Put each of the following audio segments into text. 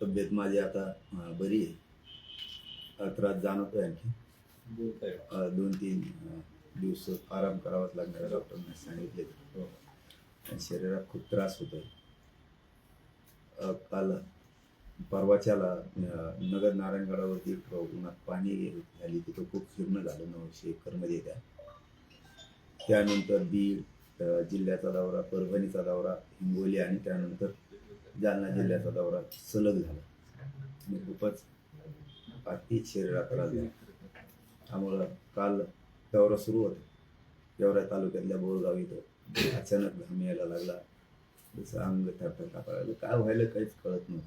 तब्येत माझी आता बरी आहे. त्रास जाणवतोय आणखी. दोन तीन दिवस आराम करावाच लागणार डॉक्टरने सांगितले आणि शरीरात खूप त्रास होतोय. काल परवाच्याला नगर नारायणगडावरती उन्हात पाणी झाली तिथं खूप फिरणं झालं नऊशे एकरमध्ये त्या. त्यानंतर बीड जिल्ह्याचा दौरा परभणीचा दौरा हिंगोली आणि त्यानंतर जालना जिल्ह्याचा दौरा सलग झाला. मी खूपच अति शरीरात त्रास झाला. त्यामुळं काल दौरा सुरू होता. गेवरा तालुक्यातल्या बोरगाव इथं. अचानक घाम यायला लागला. जसं अंग थरथर कापायला लागलं. काय व्हायला काहीच कळत नव्हतं.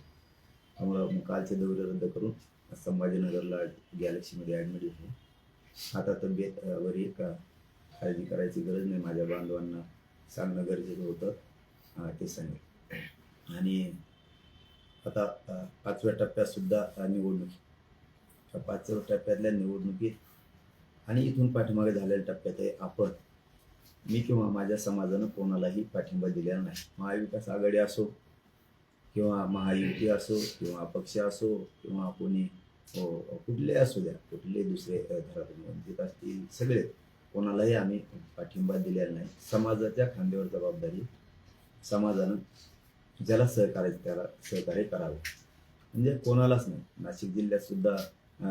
त्यामुळं मग कालचे दौरे रद्द करून संभाजीनगरला गॅलेक्सीमध्ये ॲडमिट घेतलं आता तब्येत बरी का काळजी करायची गरज नाही. माझ्या बांधवांना सांगणं गरजेचं होतं. ते सांगितलं आणि आता पाचव्या टप्प्यातसुद्धा आता निवडणुकी निवडणूक त्या पाचव्या टप्प्यातल्या निवडणुकीत आणि इथून पाठीमागे झालेल्या टप्प्यात आहे आपण मी किंवा माझ्या समाजानं कोणालाही पाठिंबा दिलेला नाही. महाविकास आघाडी असो किंवा महायुती असो किंवा अपक्ष असो किंवा कोणी हो, कुठले असू द्या कुठले दुसरे घरातून वंचित असतील सगळे कोणालाही आम्ही पाठिंबा दिलेला नाही. समाजाच्या खांद्यावर जबाबदारी समाजानं ज्याला सहकार्य त्याला सहकार्य करावं. म्हणजे कोणालाच नाही. नाशिक जिल्ह्यात सुद्धा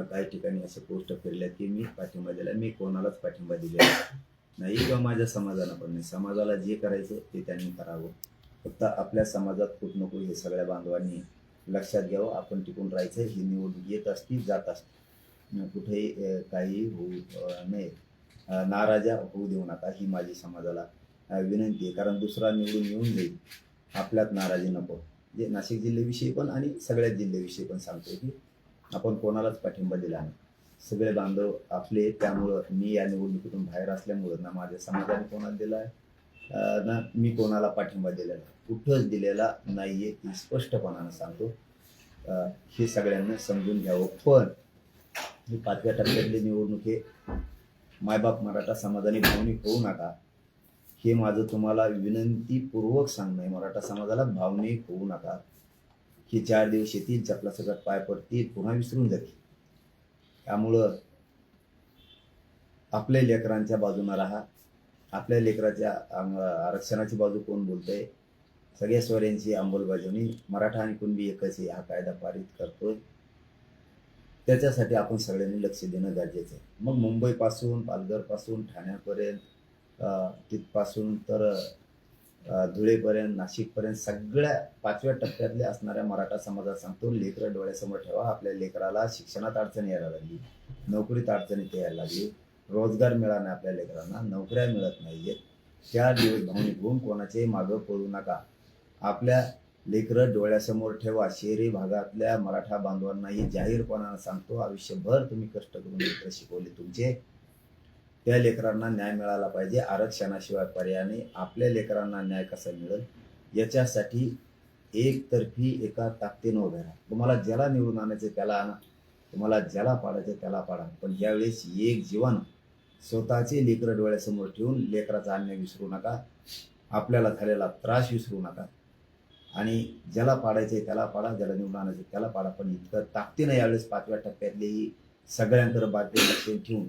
काही ठिकाणी असे पोस्ट फिरल्या की मी पाठिंबा दिला मी कोणालाच पाठिंबा दिलेला नाही. किंवा माझ्या समाजाला पण नाही. समाजाला जे करायचं ते त्यांनी करावं. फक्त आपल्या समाजात खूप नको हे सगळ्या बांधवांनी लक्षात घ्यावं. आपण टिकून राहायचं ही निवडणूक येत असती जात असते. कुठेही काही होऊ नये. नाराजा होऊ देऊ नका. ही माझी समाजाला विनंती आहे. कारण दुसरा निवडून येऊन जाईल. आपल्यात नाराजी नको. जे नाशिक जिल्ह्याविषयी पण आणि सगळ्याच जिल्ह्याविषयी पण सांगतोय की आपण कोणालाच पाठिंबा दिला नाही. सगळे बांधव आपले त्यामुळं मी या निवडणुकीतून बाहेर असल्यामुळं ना माझ्या समाजाने कोणाला दिला आहे ना मी कोणाला पाठिंबा दिलेला कुठंच दिलेला नाही आहे ती स्पष्टपणानं सांगतो. हे सगळ्यांना समजून घ्यावं. पण ही पाचव्या टप्प्यातली निवडणुकी हे मायबाप मराठा समाजाने भावनिक होऊ नका. हे माझं तुम्हाला विनंतीपूर्वक सांगणं आहे. मराठा समाजाला भावनिक होऊ नका. हे चार दिवस येतील चपला सगळ्यात पाय पडतील पुन्हा विसरून जातील. त्यामुळं आपल्या लेकरांच्या बाजूनं राहा. आपल्या लेकराच्या अंग- आरक्षणाची बाजू कोण बोलतंय? सगळ्या स्वऱ्यांची अंमलबजावणी मराठा आणि कुणबी एकच आहे. हा कायदा पारित करतोय. त्याच्यासाठी आपण सगळ्यांनी लक्ष देणं गरजेचं आहे. मग मुंबईपासून पालघरपासून ठाण्यापर्यंत तिथपासून तर धुळेपर्यंत नाशिकपर्यंत सगळ्या पाचव्या टप्प्यातले असणाऱ्या मराठा समाजात सांगतो लेकरं डोळ्यासमोर ठेवा. आपल्या लेकराला शिक्षणात अडचण यायला लागली. नोकरीत अडचणीत यायला लागली. रोजगार मिळाला नाही आपल्या लेकरांना. नोकऱ्या मिळत नाहीयेत. त्या दिवस भावनिक होऊन कोणाचेही मागं पडू नका. आपल्या लेकरं डोळ्यासमोर ठेवा. शहरी भागातल्या मराठा बांधवांनाही जाहीरपणानं सांगतो आयुष्यभर तुम्ही कष्ट करून लेकरं शिकवले तुमचे. त्या लेकरांना न्याय मिळाला पाहिजे. आरक्षणाशिवाय पर्यायाने आपल्या लेकरांना न्याय कसा मिळेल? याच्यासाठी एकतर्फी एका ताकदीनं उभे राहा. तुम्हाला ज्याला निवडून आणायचं त्याला आणा. तुम्हाला ज्याला पाडायचं त्याला पाडा. पण यावेळेस एक जीवन स्वतःचे लेकरं डोळ्यासमोर ठेवून लेकराचा अन्याय विसरू नका. आपल्याला झालेला त्रास विसरू नका. आणि ज्याला पाडायचे त्याला पाडा. ज्याला निवडून आणायचे त्याला पाडा. पण इतकं ताकदीनं यावेळेस पाचव्या टप्प्यातलेही सगळ्यांकडे बातमी लक्ष ठेवून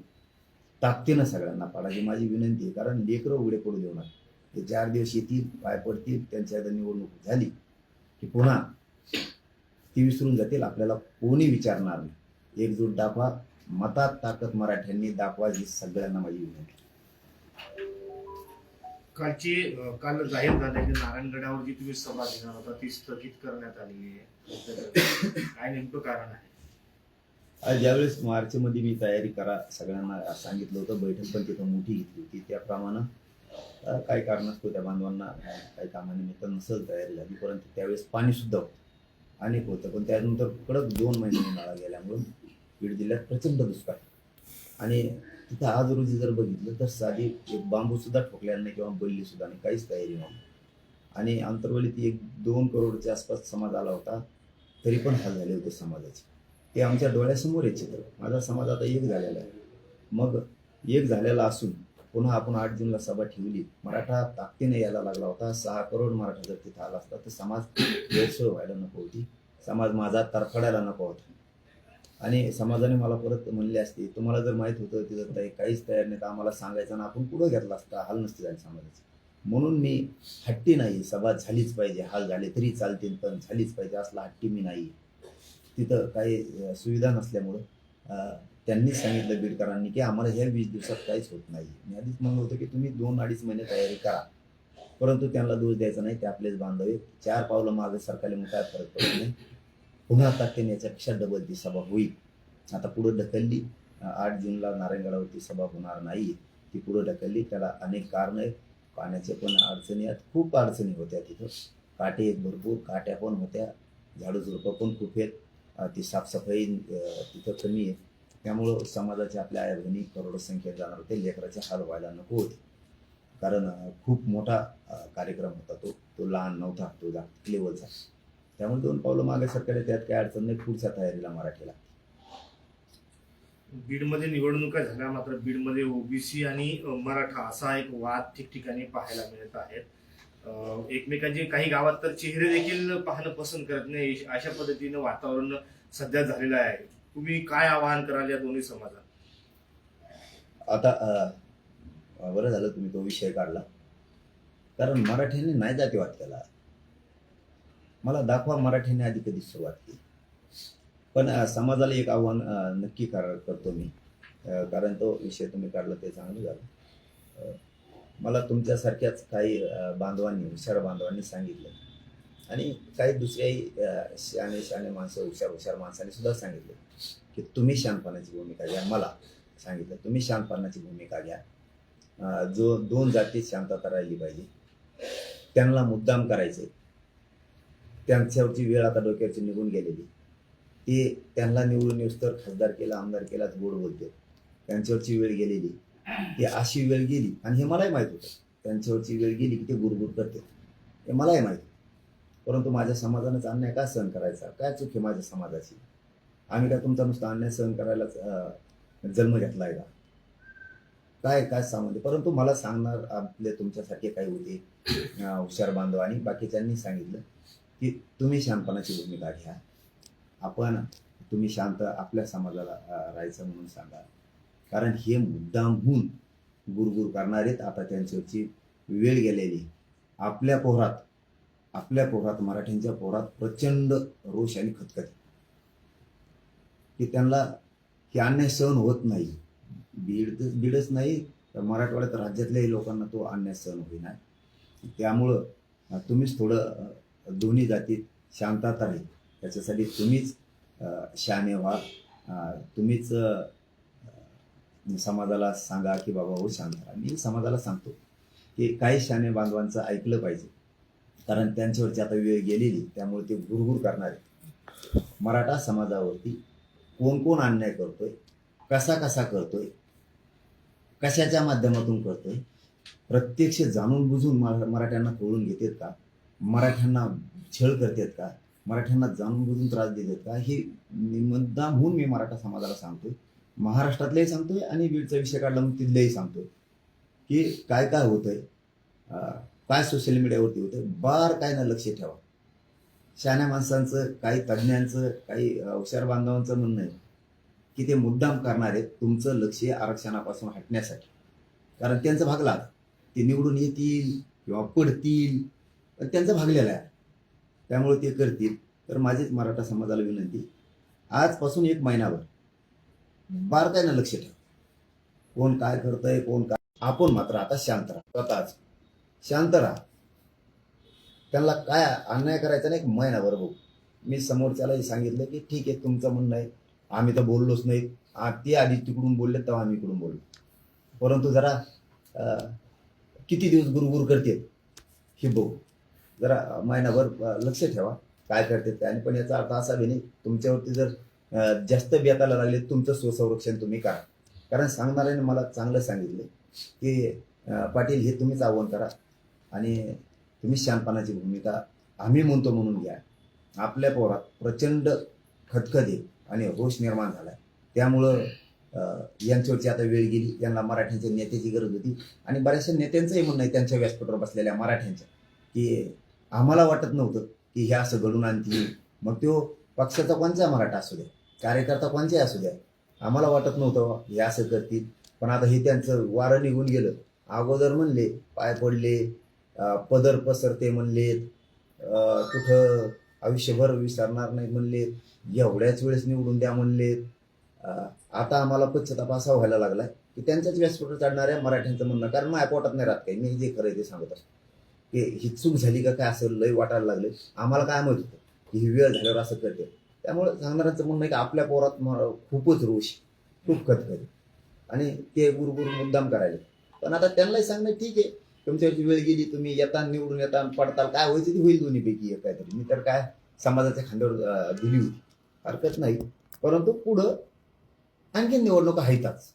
ताकदीनं सगळ्यांना पाडायची माझी विनंती आहे. कारण लेकरं उघडे पडू देऊ नका. ते चार दिवस येतील पाय पडतील त्यांच्या आता निवडणूक झाली की पुन्हा ती विसरून जातील. आपल्याला कोणी विचारणार नाही. एकजूट दाखवा. मतात ताकद मराठ्यांनी दाखवा ही सगळ्यांना माझी विनंती कालची काल जाहीर झालं की नारायणगडावर जी तुम्ही सभा घेणार होता ती स्थगित करण्यात आलेली आहे. काय नेमकं कारण आहे? ज्यावेळेस मार्चमध्ये मी तयारी करा सगळ्यांना सांगितलं होतं बैठक पण तिथं मोठी घेतली होती. त्याप्रमाणे काही कारणास्तव त्या बांधवांना काही कामानिमित्त नसल तयारी झाली परंतु त्यावेळेस पाणी सुद्धा होतं अनेक होतं. पण त्यानंतर कडक दोन महिने उन्हाळा गेल्यामुळं बीड जिल्ह्यात प्रचंड दुष्काळ. आणि तिथं आज रोजी जर बघितलं तर साधी एक बांबूसुद्धा ठोकल्या नाही किंवा बैलीसुद्धा नाही काहीच तयारी नाही. आणि आंतरवलीत एक दोन करोडच्या आसपास समाज आला होता तरी पण हाल झाले होते समाजाचे. ते आमच्या डोळ्यासमोर आहे चित्र माझा समाज आता एक झालेला आहे. मग एक झालेला असून पुन्हा आपण आठ जूनला सभा ठेवली. मराठा ताकदीने यायला लागला होता. सहा करोड मराठा जर तिथं आला असता तर समाज गैरसोय व्हायला नको होती. समाज माझा तरफडायला नको होता. आणि समाजाने मला परत म्हणले असते तुम्हाला जर माहीत होतं तिथं ताई काहीच तयार नाही तर आम्हाला सांगायचं ना आपण पुढं घेतला असता? हाल नसते झाले समाजाचे. म्हणून मी हट्टी नाही. सभा झालीच पाहिजे. हाल झाले तरी चालतील पण झालीच पाहिजे. असला हट्टी मी नाही. तिथं काही सुविधा नसल्यामुळं त्यांनी सांगितलं बीडकरांनी की आम्हाला ह्या वीस दिवसात काहीच होत नाही. मी आधीच म्हणलं होतं की तुम्ही दोन अडीच महिने तयारी करा. परंतु त्यांना दोष द्यायचा नाही ते आपलेच बांधवे चार पावलं मागे सरकारने मग काय फरक पडत नाही. पुन्हा ताकदीने याच्यापेक्षा डबल ती सभा होईल. आता पुढं ढकलली आठ जूनला नारायणगडावरती सभा होणार नाही. ती पुढं ढकलली त्याला अनेक कारणं आहेत. पाण्याचे पण अडचणी आहेत. खूप अडचणी होत्या तिथं. काटे भरपूर काट्या पण होत्या. झाडू झुडपं पण खूप आहेत. ती साफसफाई तिथं कमी आहे. त्यामुळं समाजाच्या आपल्या आया बहिणी करोडो संख्येत जाणार होते. लेकराचे हाल व्हायला नको होते. कारण खूप मोठा कार्यक्रम होता तो. तो लहान नव्हता. तो जागतिक लेवलचा. त्यामुळे दोन पावलं मागे सरकारने त्यात काही अडचण नाही. पुढच्या तयारीला मराठीला बीडमध्ये निवडणुका झाल्या. मात्र बीडमध्ये ओबीसी आणि मराठा असा एक वाद ठिकठिकाणी पाहायला मिळत आहेत. एकमेकांचे काही गावात तर चेहरे देखील पाहणं पसंत करत नाही. अशा पद्धतीनं वातावरण सध्या झालेलं आहे. तुम्ही काय आवाहन कराल या दोन्ही समाजात? आता बरं झालं तुम्ही तो विषय काढला. कारण मराठ्यांनी नाही जातीवाद केला. मला दाखवा मराठ्यांनी आधी कधी सुरुवात केली. पण समाजाला एक आव्हान नक्की करतो मी. कारण तो विषय तुम्ही काढला ते चांगलं झालं. मला तुमच्यासारख्याच काही बांधवांनी हुशार बांधवांनी सांगितलं. आणि काही दुसऱ्याही अं, शहाणे शहाणे माणसं हुशार हुशार माणसांनी सुद्धा सांगितले की तुम्ही शानपणाची भूमिका घ्या मला सांगितलं तुम्ही शानपणाची भूमिका घ्या. जो दोन जातीत शांतता राहिली पाहिजे त्यांना मुद्दाम करायचे त्यांच्यावरची वेळ आता डोक्यावरची निघून गेलेली. ते त्यांना निवडून येऊस तर खासदार केला आमदार केलाच गोड बोलते त्यांच्यावरची वेळ गेलेली. ती अशी वेळ गेली आणि हे मलाही माहीत होतं. त्यांच्यावरची वेळ गेली की ते गुरगुर करते. हे मलाही माहीत परंतु माझ्या समाजानंच अन्याय का सहन करायचा? काय चूक आहे माझ्या समाजाची? आम्ही काय तुमचा नुसता अन्याय सहन करायलाच जन्म घेतला आहे का? काय काय सांगते? परंतु मला सांगणार आपले तुमच्यासारखे काही होते हुशार बांधव आणि बाकीच्यांनी सांगितलं की तुम्ही शांतपणाची भूमिका घ्या. आपण तुम्ही शांत आपल्या समाजाला राहायचं म्हणून सांगा. कारण हे मुद्दामहून गुरगुर करणारेत आता त्यांच्यावरची वेळ गेलेली आपल्या पोहरात आपल्या पोहरात मराठ्यांच्या पोहरात प्रचंड रोष आणि खतखत की त्यांना हे अन्याय सहन होत नाही. बीड बीडच नाही तर मराठवाड्यात राज्यातल्याही लोकांना तो अन्याय सहन होईना. त्यामुळं तुम्हीच थोडं दोन्ही जातीत शांतता राहील. त्याच्यासाठी तुम्हीच शाने व्हा. तुम्हीच समाजाला सांगा की बाबा हो शांत राहा. मी समाजाला सांगतो की काही शाने बांधवांचं ऐकलं पाहिजे. कारण त्यांच्यावरची आता वेळ गेलेली त्यामुळे ते गुरगुर करणार. आहेत मराठा समाजावरती कोण कोण अन्याय करतोय कसा कसा करतोय कशाच्या माध्यमातून करतोय प्रत्यक्ष जाणून बुजून मरा- मराठ्यांना कळून घेतात का? मराठ्यांना छळ करतात का? मराठ्यांना जाणून बुजून त्रास देतात का? हे मुद्दाम होऊन मी मराठा समाजाला सांगतोय. महाराष्ट्रातलंही सांगतोय आणि बीडचा विषय काढला मग तिथलंही सांगतोय. की काय काय होतंय काय सोशल मीडियावरती होतंय बार काय ना लक्ष ठेवा. शहाण्या माणसांचं काही तज्ज्ञांचं काही हुशार बांधवांचं म्हणणं आहे की ते मुद्दाम करणार आहेत तुमचं लक्ष आरक्षणापासून हटण्यासाठी. कारण त्यांचं भागला ते निवडून येतील किंवा पडतील पण त्यांचं भागलेलं आहे. त्यामुळे ते करतील. तर माझीच मराठा समाजाला विनंती आजपासून एक महिनाभर बारकाईनं लक्ष ठेवा. कोण काय करतंय कोण काय आपण मात्र आता शांत राहा. स्वतःच. शांत राहा. त्यांना काय अन्याय करायचा नाही महिनाभर बघू. मी समोरच्यालाही सांगितलं की ठीक आहे तुमचं म्हणणं आहे. आम्ही तर बोललोच नाही. ते आधी तिकडून बोलले तेव्हा आम्ही इकडून बोललो. परंतु जरा किती दिवस गुरुगुरु करते हे बघू. जरा महिनाभर लक्ष ठेवा. काय करते त्याने आणि पण याचा अर्थ असा बी नाही तुमच्यावरती जर जास्त बेताला लागले तुमचं स्वसंरक्षण तुम्ही करा. कारण सांगणाऱ्याने मला चांगलं सांगितलं की पाटील हे तुम्हीच आव्हान करा. आणि तुम्ही शानपणाची भूमिका आम्ही म्हणतो म्हणून घ्या. आपल्या पोरात प्रचंड खतखत आणि रोष निर्माण झाला त्यामुळं यांच्यावरची आता वेळ गेली. यांना मराठ्यांच्या नेत्याची गरज होती. आणि बऱ्याचशा नेत्यांचंही म्हणणं आहे त्यांच्या व्यासपीठावर बसलेल्या मराठ्यांच्या की आम्हाला वाटत नव्हतं की हे असं घडून आणतील. मग तो पक्षाचा कोणचा मराठा असू द्या कार्यकर्ता कोणचाही असू द्या. आम्हाला वाटत नव्हतं हे असं करतील पण आता हे त्यांचं वारं निघून गेलं. अगोदर म्हणले पाय पडले पदर पसरते म्हणलेत कुठं आयुष्यभर विसरणार नाही म्हणलेत एवढ्याच वेळेस निवडून द्या म्हणलेत. आता आम्हाला पश्चाताप असा व्हायला लागलाय की त्यांच्याच व्यासपीठावर चढणाऱ्या मराठ्यांचं म्हणणं कारण माझ्या पोटात नाही राहत काही. मी जे खरं ते सांगत असतो. की ही चूक झाली का काय असं लय वाटायला लागले आम्हाला काय माहीत होतं? की ही वेळ झाल्यावर असं करते. त्यामुळे सांगणाऱ्यांचं म्हणणं आहे की आपल्या पोरात खूपच रोष खूप खतखत. आणि ते गुरुगुरु मुद्दाम करायले पण आता त्यांनाही सांगणं ठीक आहे. तुमच्यावरची वेळ गेली तुम्ही येता निवडून येता पडताल काय व्हायचं ते होईल दोन्हीपैकी एक काहीतरी. मी तर काय समाजाच्या खांद्यावर दिली होती. हरकत नाही. परंतु पुढं आणखी निवडणुका आहेतच.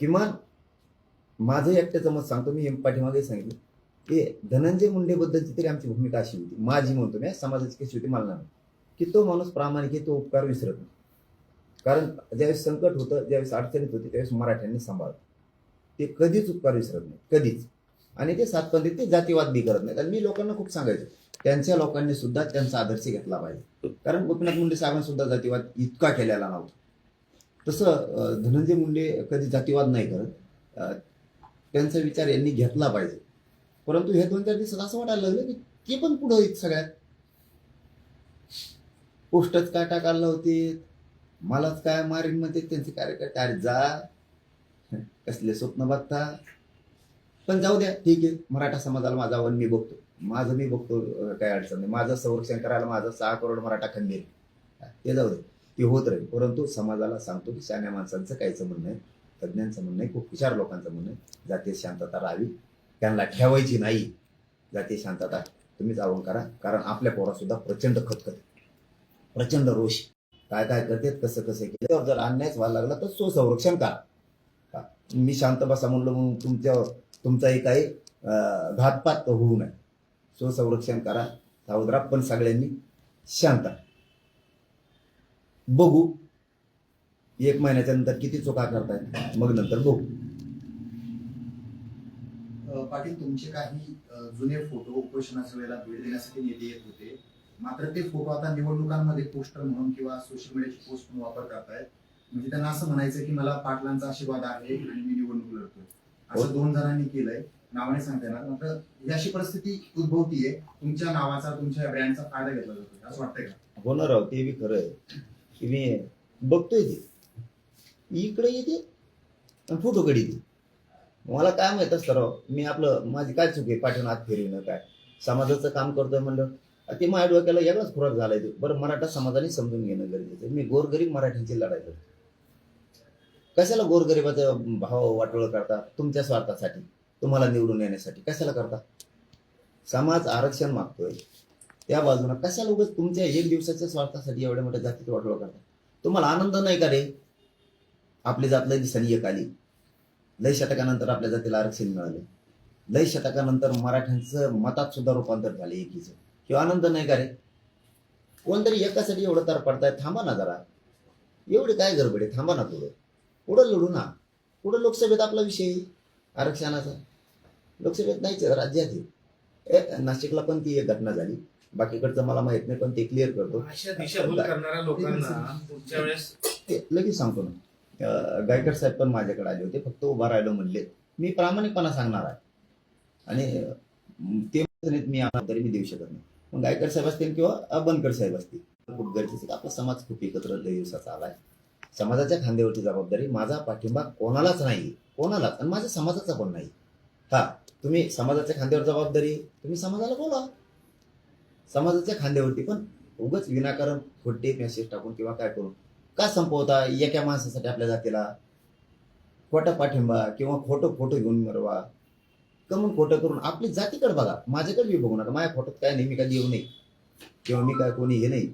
किमान माझं एकट्याचं मत सांगतो मी हे पाठीमागे सांगितलं. की धनंजय मुंडेबद्दलची तरी आमची भूमिका अशी होती. माझी म्हणतो मी समाजाची कशी होती मला नाही की तो माणूस प्रामाणिक आहे तो उपकार विसरत नाही. कारण ज्यावेळेस संकट होतं ज्यावेळेस अडचणीत होती त्यावेळेस मराठ्यांनी सांभाळलं. ते कधीच उपकार विसरत नाही कधीच. आणि ते सातपंथी ते जातीवाद बी करत नाहीत. आणि मी लोकांना खूप सांगायचो त्यांच्या लोकांनी सुद्धा त्यांचा आदर्श घेतला पाहिजे. कारण गोपीनाथ मुंडे साहेबांनी सुद्धा जातीवाद इतका केलेला नव्हता. तसं धनंजय मुंडे कधी जातीवाद नाही करत. त्यांचा विचार यांनी घेतला पाहिजे. परंतु हे दोन चार दिवसात असं वाटायला लागलं की ते पण पुढं सगळ्यात. पोस्टच काय टाकायला होते मलाच काय मारीन म्हणते त्यांचे कार्यकर्ते? अरे जा. कसले स्वप्न बघता? पण जाऊ द्या ठीक आहे. मराठा समाजाला माझा वन मी बघतो. माझं मी बघतो काय अडचण नाही. माझं संरक्षण करायला माझं सहा करोड मराठा खंबीर आहे. ते जाऊ दे. ते होत राहील. परंतु समाजाला सांगतो की शाण्या माणसांचं काहीचं म्हणणं आहे तज्ज्ञांचं म्हणणं आहे खूप हुशार लोकांचं म्हणणं आहे. जातीय शांतता राहावी. त्यांना ठेवायची नाही. जातीय शांतता तुम्हीच आवड करा. कारण आपल्या पोरासुद्धा प्रचंड खतखत आहे. प्रचंड रोष. काय काय करतात कसं कसं केलं? त्यावर जर अन्यायच व्हायला लागला तर स्वसंरक्षण करा. मी शांत बसा म्हणलं म्हणून तुमच्या तुमचाही काही घातपात होऊ नये. स्वसंरक्षण करा. सावधरा पण सगळ्यांनी शांत बघू एक महिन्याच्या नंतर किती चुका करतायत मग नंतर बघू. पाटील तुमचे काही जुने फोटो उपोषणाच्या वेळेला भेट देण्यासाठी नेते येत होते. मात्र ते फोटो आता निवडणुकांमध्ये पोस्टर म्हणून किंवा सोशल मीडियाची पोस्ट म्हणून वापर करतायत. म्हणजे त्यांना असं म्हणायचं की मला पाटलांचा आशीर्वाद आहे आणि मी निवडणूक लढतोय. असं दोन जणांनी केलंय. नावाने सांगता येणार मात्र ही अशी परिस्थिती उद्भवतीये. तुमच्या नावाचा तुमच्या ब्रँडचा फायदा घेतला जातो. असं वाटतंय का? होणार आहोत ते बी खरं आहे. की मी बघतोय ते. इकडे येते आणि फोटोकडे येते मला काय माहीत असतं राव मी आपलं माझी काय चूक आहे? पाठवून आत फिरवणं काय? समाजाचं काम करतोय म्हणलं. ते माझ्या डोक्याला यालाच खुराक झालाय तो. बरं मराठा समाजाने समजून घेणं गरजेचं आहे. मी गोरगरीब मराठ्यांची लढाई करतो. कशाला गोरगरिबाचा भाव वाटोळ करता? तुमच्या स्वार्थासाठी तुम्हाला निवडून येण्यासाठी. कशाला करता? समाज आरक्षण मागतोय. त्या बाजूला कशाला उगाच तुमच्या एक दिवसाच्या स्वार्थासाठी एवढ्या मोठ्या जातीत वाटोळ करता? तुम्हाला आनंद नाही का रे? आपली जात लय दिसानी एक आली. लय शतकानंतर आपल्या जातीला आरक्षण मिळाले. लय शतकानंतर मराठ्यांचं मतात सुद्धा रूपांतर झाले एकीचं. किंवा आनंद नाही का रे? कोणतरी एकासाठी एवढं तर पडताय थांबा ना जरा. एवढी काय गडबड आहे? थांबा ना पुढं. पुढं लढू ना. पुढं लोकसभेत आपला विषय आरक्षणाचा. लोकसभेत नाहीच राज्यात. ए, नाशिकला पण ती एक घटना झाली. बाकीकडचं मला माहीत नाही पण ते क्लिअर करतो. अशा दिशाभूल करणाऱ्या लोकांना पुढच्या वेळेस ते लगेच सांगतो ना. गायकर साहेब पण माझ्याकडे आले होते फक्त उभा राहिलो म्हणले. मी प्रामाणिकपणा सांगणार आहे. आणि ते मी तरी मी देऊ शकत नाही. मग गायकर साहेब असतील किंवा अबनकर साहेब असतील. खूप गरजेचं आपला समाज खूप एकत्र लय दिवसाचा आला आहे समाजाच्या खांद्यावरची जबाबदारी माझा पाठिंबा कोणालाच नाही कोणालाच. आणि माझ्या समाजाचा पण नाही. हा तुम्ही समाजाच्या खांद्यावर जबाबदारी तुम्ही समाजाला बोला. समाजाच्या खांद्यावरती पण उगाच विनाकारण खोटे मेसेज टाकून किंवा काय करून का संपवता? एका माणसासाठी आपल्या जातीला खोटा पाठिंबा किंवा खोटं फोटो घेऊन मरवा. कमून खोटं करून आपली जातीकडे बघा. माझ्याकडे बी बघू नका माझ्या फोटोत काय नाही मी कधी येऊ नये. किंवा मी काय कोणी हे नाही.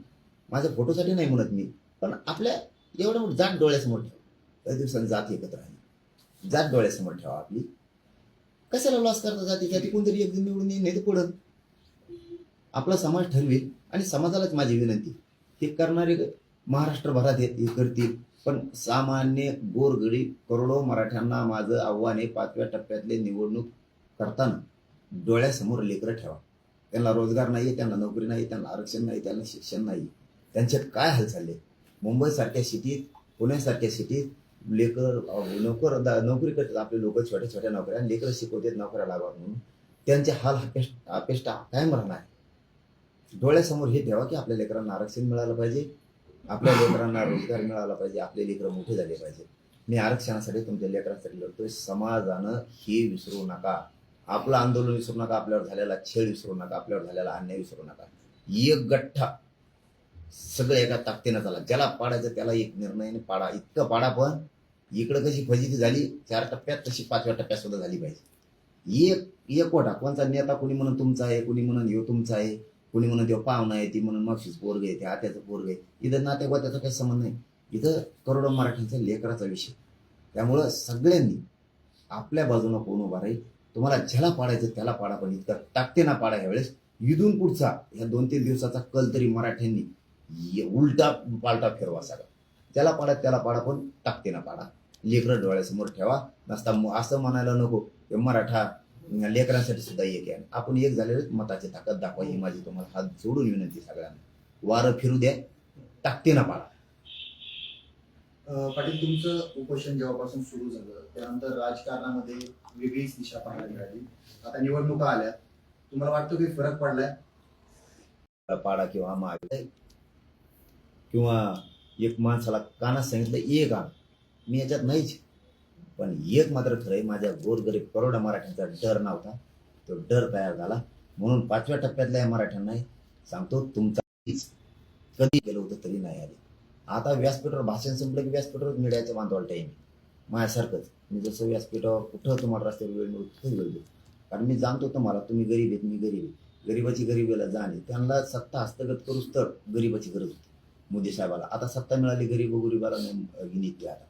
माझ्या फोटोसाठी नाही म्हणत मी. पण आपल्या एवढं मोठं जात डोळ्यासमोर ठेवा. काही दिवसांनी जात एकत्र आहे जात डोळ्यासमोर ठेवा आपली. कशाला लॉस करता जाती जाती कोणतरी एक निवडून येईल नाही तर पडत आपला समाज ठरवेल आणि समाजालाच माझी विनंती. हे करणारे महाराष्ट्रभरात हे हे करतील. पण सामान्य गोरगरीब करोडो मराठ्यांना माझं आव्हान आहे पाचव्या टप्प्यातले निवडणूक करताना डोळ्यासमोर लेकरं ठेवा. त्यांना रोजगार नाही त्यांना नोकरी नाही त्यांना आरक्षण नाही त्यांना शिक्षण नाही त्यांच्यात काय हाल चालले? मुंबईसारख्या सिटीत पुण्यासारख्या सिटीत लेकर नोकर नोकरी करतात आपले लोक छोट्या छोट्या नोकऱ्या लेकरं शिकवतात नोकऱ्या लागावं म्हणून. त्यांचे हाल अपेष्ट अपेष्टा कायम राहणार. डोळ्यासमोर हे ठेवा की आपल्या लेकरांना आरक्षण मिळालं पाहिजे. आपल्या लेकरांना रोजगार मिळाला पाहिजे. आपले लेकरं मोठे झाले पाहिजे. मी आरक्षणासाठी तुमच्या लेकरांसाठी लढतोय. समाजानं हे विसरू नका. आपलं आंदोलन विसरू नका आपल्यावर झालेला छेड विसरू नका आपल्यावर झालेला अन्याय विसरू नका. एक गठ्ठा सगळं एका ताकदीनं झाला. ज्याला पाडायचं त्याला एक निर्णयाने पाडा. इतकं पाडा पण इकडं कशी फजिती झाली चार टप्प्यात तशी पाचव्या टप्प्यात सुद्धा झाली पाहिजे. एक एकवटा कोणचा नेता कोणी म्हणून तुमचा आहे कोणी म्हणून ह्यो तुमचा आहे कोणी म्हणून देव पाहुणा आहे ती म्हणून मागशीच पोरग आहे ते आत्याचं पोरग आहे. इथं नातेवात्याचा काही संबंध नाही. इथं करोडो मराठ्यांचा लेकराचा विषय. त्यामुळं सगळ्यांनी आपल्या बाजूनं कोण उभा राहील तुम्हाला ज्याला पाडायचं त्याला पाडा पण. इतका ना पाडा यावेळेस. इथून पुढचा ह्या दोन तीन दिवसाचा कल तरी मराठ्यांनी ये- उलटा पालटा फिरवा सगळा. त्याला पाडा त्याला पाडा पण टाकते ना पाडा. लेकरं डोळ्यासमोर ठेवा. नसता असं म्हणायला नको हे मराठा लेकरांसाठी सुद्धा एक आहे. आपण एक झालेले मताची ताकद दाखवा. ही माझी तुम्हाला हात जोडून विनंती सगळ्यांना. वारं फिरू द्या. टाकते ना पाडा. पाटील तुमचं उपोषण जेव्हापासून सुरू झालं त्यानंतर राजकारणामध्ये वेगळीच दिशा पाहायला मिळाली. आता निवडणुका आल्या. तुम्हाला वाटतं काही फरक पडलाय? पाडा किंवा माग. किंवा एक माणसाला कानात सांगितलं ये का मी याच्यात नाहीच पण एक मात्र खरं माझ्या गोरगरीब करोडा मराठ्यांचा डर नव्हता. तो डर तयार झाला. म्हणून पाचव्या टप्प्यातल्या या मराठ्यांना सांगतो तुमचा कधी गेलो होतं तरी नाही आले. आता व्यासपीठावर भाषण संपलं की व्यासपीठावर मिळायचं बांधवाला टाईम माझ्यासारखंच. मी जसं व्यासपीठावर कुठं तुम्हाला रस्त्यावर वेळ मिळतो तिथं वेळ देतो कारण मी जाणतो तुम्हाला तुम्ही गरीब आहेत मी गरीब आहे. गरिबाची गरिबीला जाणे त्यांना सत्ता हस्तगत करूच तर गरिबाची गरज होती. मोदी साहेबाला. आता सत्ता मिळाली गरीब गरिबाला घेण्यात आता.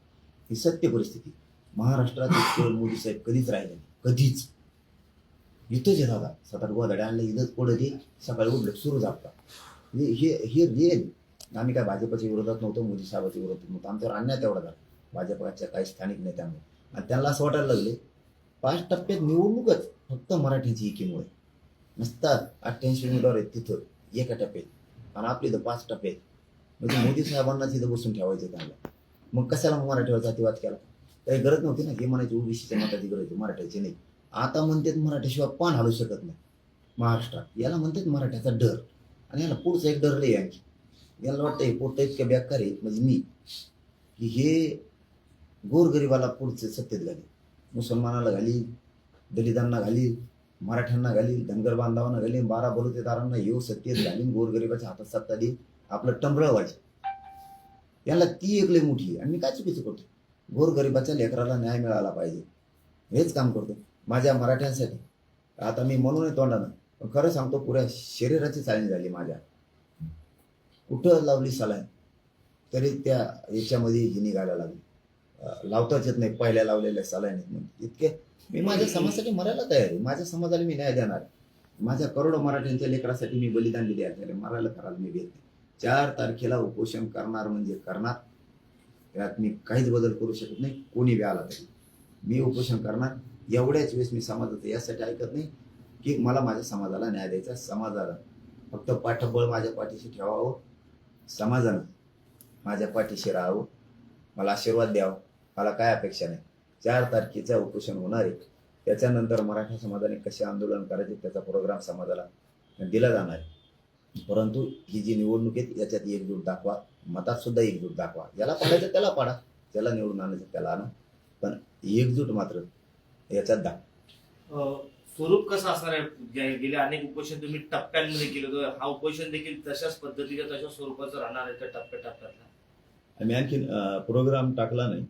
ही सत्य परिस्थिती. महाराष्ट्रात केवळ मोदी साहेब कधीच राहिले नाही. कधीच. इथंच जे आता सात आठ आणलं इथंच पडत सकाळी उठलं सुरू जापता हे हे हे रिअल आम्ही काय भाजपच्या विरोधात नव्हतो मोदी साहेबाच्या विरोधात नव्हतो. आमच्यावर अन्याय तेवढा झाला भाजपच्या काही स्थानिक नेत्यांमुळे आणि त्यांना असं वाटायला लागले पाच टप्प्यात निवडणूकच फक्त मराठीची एकीमुळे. नसतात अठ्ठ्याऐंशी उमेदवार आहेत तिथं एका टप्प्यात. आणि आपली इथं पाच टप्पे आहेत म्हणजे मोदी साहेबांना तिथं बसून ठेवायचं त्यांना. मग कशाला मराठीवर जातीवाद केला? काही गरज नव्हती ना हे म्हणायची ओबीसीच्या मताची गरज होती मराठ्याची नाही. आता म्हणतात मराठीशिवाय पान हलू शकत नाही. महाराष्ट्रात. याला म्हणतात मराठ्याचा डर. आणि याला पुढचा एक डर नाही आणखी. यांना वाटतं हे पोट इतक्या बेकार आहे म्हणजे मी की हे गोरगरिबाला पुढचे सत्तेत घाली मुसलमानाला घाली दलितांना घाली मराठ्यांना घाली धनगर बांधवांना घाली बारा बलुतेदारांना येऊ सत्तेत घालीन गोरगरिबाच्या हातात सत्ता देईन आपलं टंबळ व्हायचं याला ती एक लय मोठी आहे. आणि मी काय चुकीचं करतो गोरगरिबाच्या लेकराला न्याय मिळाला पाहिजे. हेच काम करतो माझ्या मराठ्यांसाठी. आता मी म्हणून तोंडानं पण खरं सांगतो पुऱ्या शरीराची चालणी झाली माझ्या. कुठं लावली सलाईन? तरी त्या याच्यामध्ये ही निघायला लागली. लावताच येत नाही पहिल्या लावलेल्या सलाईन इतके मी माझ्या समाजासाठी मरायला तयार आहे. माझ्या समाजाला मी न्याय देणार. माझ्या करोडो मराठ्यांच्या लेकरासाठी मी बलिदान दिले आहे. मरायला करायला मी घेत चार तारखेला उपोषण करणार म्हणजे करणार. त्यात मी काहीच बदल करू शकत नाही. कोणी बी आला तरी. मी उपोषण करणार. एवढ्याच वेळेस मी समाजाचं यासाठी ऐकत नाही की मला माझ्या समाजाला न्याय द्यायचा समाजाला फक्त पाठबळ माझ्या पाठीशी ठेवावं. समाजानं माझ्या पाठीशी राहावं. मला आशीर्वाद द्यावा. मला काय अपेक्षा नाही. चार तारखेचं उपोषण होणार आहे. त्याच्यानंतर मराठा समाजाने कसे आंदोलन करायचे त्याचा प्रोग्राम समाजाला दिला जाणार आहे. परंतु ही जी निवडणूक आहे याच्यात एकजूट दाखवा. मतात सुद्धा एकजूट दाखवा. याला पाडायचं त्याला पाडा. ज्याला निवडून आणायचं त्याला आणा. पण एकजूट मात्र याच्यात दाखवा. स्वरूप कसं असणार आहे? गे- गेले अनेक उपोषण तुम्ही टप्प्यांमध्ये केलं होतं. हा उपोषण देखील तशाच पद्धतीच्या तशा स्वरूपाचं राहणार आहे त्या टप्प्या टप्प्यातला आम्ही आणखीन प्रोग्राम टाकला नाही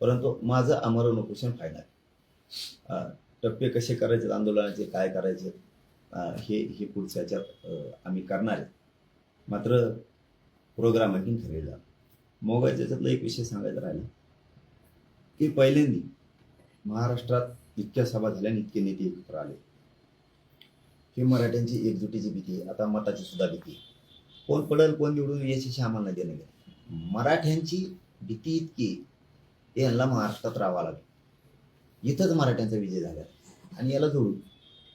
परंतु माझं आमरण उपोषण फायनल टप्पे कसे करायचे आंदोलनाचे काय करायचे हे हे पुढच्या ह्याच्यात आम्ही करणार आहे. मात्र प्रोग्राम आणखीन ठरलेला मोबाईलच्या याच्यातला एक विषय सांगायचा राहिला की पहिल्यांदी महाराष्ट्रात इतक्या सभा झाल्या आणि इतके नेते एकत्र आले. ही मराठ्यांची एकजुटीची भीती आता मताची सुद्धा भीती कोण पडेल कोण निवडून याच्याशी आम्हाला देणं घेणं मराठ्यांची भीती इतकी की यांना महाराष्ट्रात राहावं लागेल. इथंच मराठ्यांचा विजय झाला. आणि याला जोडून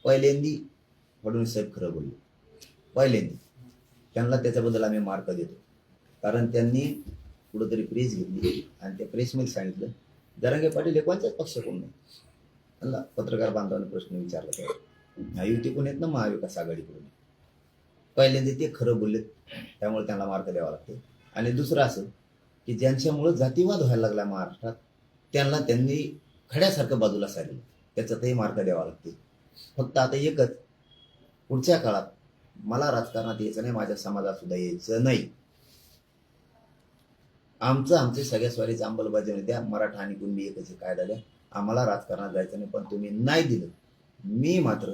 पहिल्यांदी फडणवीस साहेब खरं बोलले. पहिल्यांदी. त्यांना त्याच्याबद्दल आम्ही मार्क देतो. कारण त्यांनी कुठंतरी प्रेस घेतली आणि त्या प्रेसमध्ये सांगितलं जरांगे पाटील हे कोणत्याच पक्षाकडून नाही. त्यांना पत्रकार बांधवाने प्रश्न विचारला त्या युतीकडून येत ना महाविकास आघाडीकडून. पहिल्यांदा ते खरं बोललेत त्यामुळे त्यांना मार्क द्यावा लागतो. आणि दुसरं असं की ज्यांच्यामुळं जातीवाद व्हायला लागला महाराष्ट्रात त्यांना त्यांनी खड्यासारखं बाजूला सारलं. त्याच्यातही मार्क द्यावा लागते. फक्त आता एकच पुढच्या काळात मला राजकारणात यायचं नाही माझ्या समाजात सुद्धा यायचं नाही. आमचं आमचे सगळ्या स्वारीचं अंमलबजावणी द्या मराठा आणि कुणबी एकच कायदा द्या. आम्हाला राजकारणात जायचं नाही पण तुम्ही नाही दिलं. मी मात्र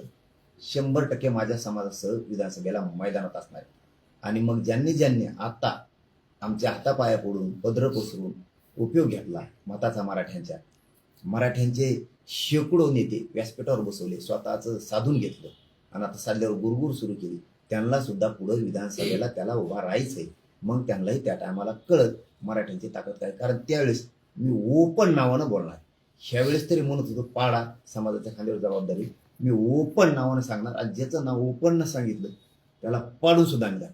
शंभर टक्के माझ्या समाजासह विधानसभेला मैदानात असणार आणि मग ज्यांनी ज्यांनी आता आमच्या हातापाया पडून पदर पसरून उपयोग घेतला मताचा मराठ्यांच्या मराठ्यांचे शेकडो नेते व्यासपीठावर बसवले स्वतःचं साधून घेतलं. आणि आता साधल्यावर गुरगुर सुरू केली. त्यांना सुद्धा पुढं विधानसभेला त्याला उभा राहायचंय. मग त्यांनाही त्या टायमाला कळत मराठ्यांची ताकद काय. कारण त्यावेळेस मी ओपन नावानं बोलणार ह्यावेळेस तरी म्हणत होतो पाडा समाजाच्या खांद्यावर जबाबदारी. मी ओपन नावानं सांगणार आणि ज्याचं नाव ओपन सांगितलं त्याला पाडून सुद्धा आम्ही